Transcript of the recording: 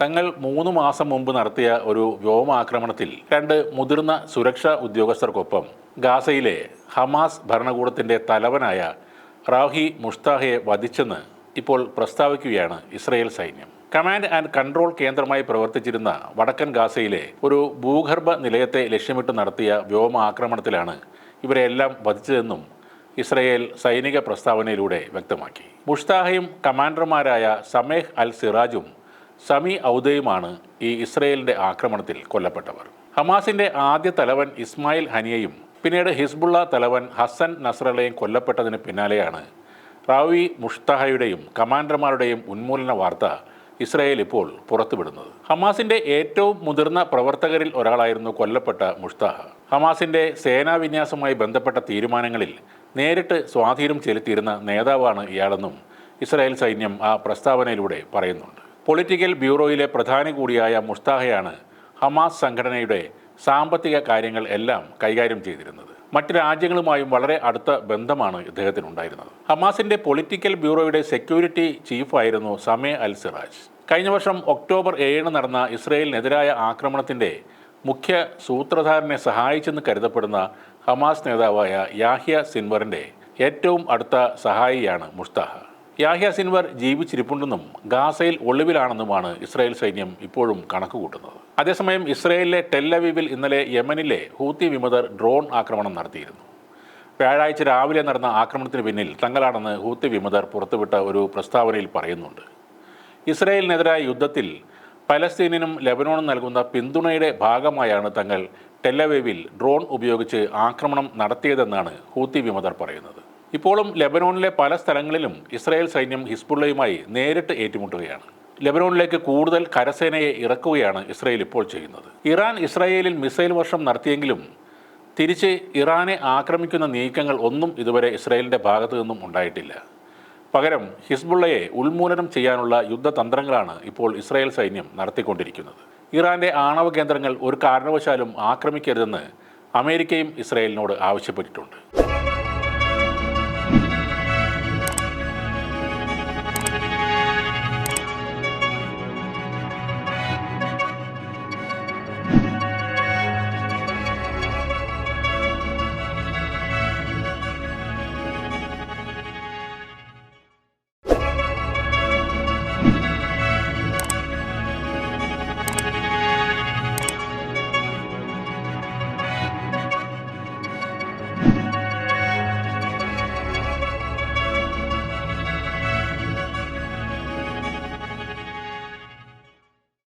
തങ്ങൾ മൂന്ന് മാസം മുമ്പ് നടത്തിയ ഒരു വ്യോമാക്രമണത്തിൽ രണ്ട് മുതിർന്ന സുരക്ഷാ ഉദ്യോഗസ്ഥർക്കൊപ്പം ഗാസയിലെ ഹമാസ് ഭരണകൂടത്തിന്റെ തലവനായ റാഹി മുഷ്താഹയെ വധിച്ചെന്ന് ഇപ്പോൾ പ്രസ്താവിക്കുകയാണ് ഇസ്രയേൽ സൈന്യം. കമാൻഡ് ആൻഡ് കൺട്രോൾ കേന്ദ്രമായി പ്രവർത്തിച്ചിരുന്ന വടക്കൻ ഗാസയിലെ ഒരു ഭൂഗർഭ നിലയത്തെ ലക്ഷ്യമിട്ട് നടത്തിയ വ്യോമാക്രമണത്തിലാണ് ഇവരെല്ലാം വധിച്ചതെന്നും ഇസ്രയേൽ സൈനിക പ്രസ്താവനയിലൂടെ വ്യക്തമാക്കി. മുഷ്താഹയും കമാൻഡർമാരായ സമേഹ് അൽ സിറാജും സമി ഔദയുമാണ് ഈ ഇസ്രയേലിന്റെ ആക്രമണത്തിൽ കൊല്ലപ്പെട്ടവർ. ഹമാസിന്റെ ആദ്യ തലവൻ ഇസ്മായിൽ ഹനിയയും പിന്നീട് ഹിസ്ബുള്ള തലവൻ ഹസൻ നസ്രലയും കൊല്ലപ്പെട്ടതിന് പിന്നാലെയാണ്. റാവി മുഷ്തഹയുടെയും കമാൻഡർമാരുടെയും ഉന്മൂലന വാർത്ത ഇസ്രായേൽ ഇപ്പോൾ പുറത്തുവിടുന്നത്. ഹമാസിന്റെ ഏറ്റവും മുതിർന്ന പ്രവർത്തകരിൽ ഒരാളായിരുന്നു കൊല്ലപ്പെട്ട മുഷ്താഹ. ഹമാസിന്റെ സേനാവിന്യാസവുമായി ബന്ധപ്പെട്ട തീരുമാനങ്ങളിൽ നേരിട്ട് സ്വാധീനം ചെലുത്തിയിരുന്ന നേതാവാണ് ഇയാളെന്നും ഇസ്രായേൽ സൈന്യം ആ പ്രസ്താവനയിലൂടെ പറയുന്നുണ്ട്. പൊളിറ്റിക്കൽ ബ്യൂറോയിലെ പ്രധാനി കൂടിയായ മുഷ്താഹയാണ് ഹമാസ് സംഘടനയുടെ സാമ്പത്തിക കാര്യങ്ങൾ എല്ലാം കൈകാര്യം ചെയ്തിരുന്നത്. മറ്റ് രാജ്യങ്ങളുമായും വളരെ അടുത്ത ബന്ധമാണ് ഇദ്ദേഹത്തിനുണ്ടായിരുന്നത്. ഹമാസിന്റെ പൊളിറ്റിക്കൽ ബ്യൂറോയുടെ സെക്യൂരിറ്റി ചീഫായിരുന്നു സമേ അൽ സിറാജ്. കഴിഞ്ഞ വർഷം ഒക്ടോബർ ഏഴിന് നടന്ന ഇസ്രയേലിനെതിരായ ആക്രമണത്തിന്റെ മുഖ്യ സൂത്രധാരനെ സഹായിച്ചെന്ന് കരുതപ്പെടുന്ന ഹമാസ് നേതാവായ യാഹ്യ സിൻവറിന്റെ ഏറ്റവും അടുത്ത സഹായിയാണ് മുസ്താഹ. യാഹ്യ സിൻവർ ജീവിച്ചിരിപ്പുണ്ടെന്നും ഗാസയിൽ ഒളിവിലാണെന്നുമാണ് ഇസ്രായേൽ സൈന്യം ഇപ്പോഴും കണക്കുകൂട്ടുന്നത്. അതേസമയം ഇസ്രായേലിലെ ടെല്ലവീവിൽ ഇന്നലെ യമനിലെ ഹൂത്തി വിമതർ ഡ്രോൺ ആക്രമണം നടത്തിയിരുന്നു. വ്യാഴാഴ്ച രാവിലെ നടന്ന ആക്രമണത്തിന് പിന്നിൽ തങ്ങളാണെന്ന് ഹൂത്തി വിമതർ പുറത്തുവിട്ട ഒരു പ്രസ്താവനയിൽ പറയുന്നുണ്ട്. ഇസ്രായേലിനെതിരായ യുദ്ധത്തിൽ പലസ്തീനിനും ലെബനോണും നൽകുന്ന പിന്തുണയുടെ ഭാഗമായാണ് തങ്ങൾ ടെല്ലവേവിൽ ഡ്രോൺ ഉപയോഗിച്ച് ആക്രമണം നടത്തിയതെന്നാണ് ഹൂത്തി വിമതർ പറയുന്നത്. ഇപ്പോഴും ലെബനോണിലെ പല സ്ഥലങ്ങളിലും ഇസ്രായേൽ സൈന്യം ഹിസ്ബുള്ളയുമായി നേരിട്ട് ഏറ്റുമുട്ടുകയാണ്. ലെബനോണിലേക്ക് കൂടുതൽ കരസേനയെ ഇറക്കുകയാണ് ഇസ്രായേൽ ഇപ്പോൾ ചെയ്യുന്നത്. ഇറാൻ ഇസ്രായേലിൽ മിസൈൽ വർഷം നടത്തിയെങ്കിലും തിരിച്ച് ഇറാനെ ആക്രമിക്കുന്ന നീക്കങ്ങൾ ഒന്നും ഇതുവരെ ഇസ്രായേലിന്റെ ഭാഗത്തു നിന്നും ഉണ്ടായിട്ടില്ല. പകരം ഹിസ്ബുള്ളയെ ഉന്മൂലനം ചെയ്യാനുള്ള യുദ്ധതന്ത്രങ്ങളാണ് ഇപ്പോൾ ഇസ്രായേൽ സൈന്യം നടത്തിക്കൊണ്ടിരിക്കുന്നത്. ഇറാന്റെ ആണവ കേന്ദ്രങ്ങൾ ഒരു കാരണവശാലും ആക്രമിക്കരുതെന്ന് അമേരിക്കയും ഇസ്രായേലിനോട് ആവശ്യപ്പെട്ടിട്ടുണ്ട്.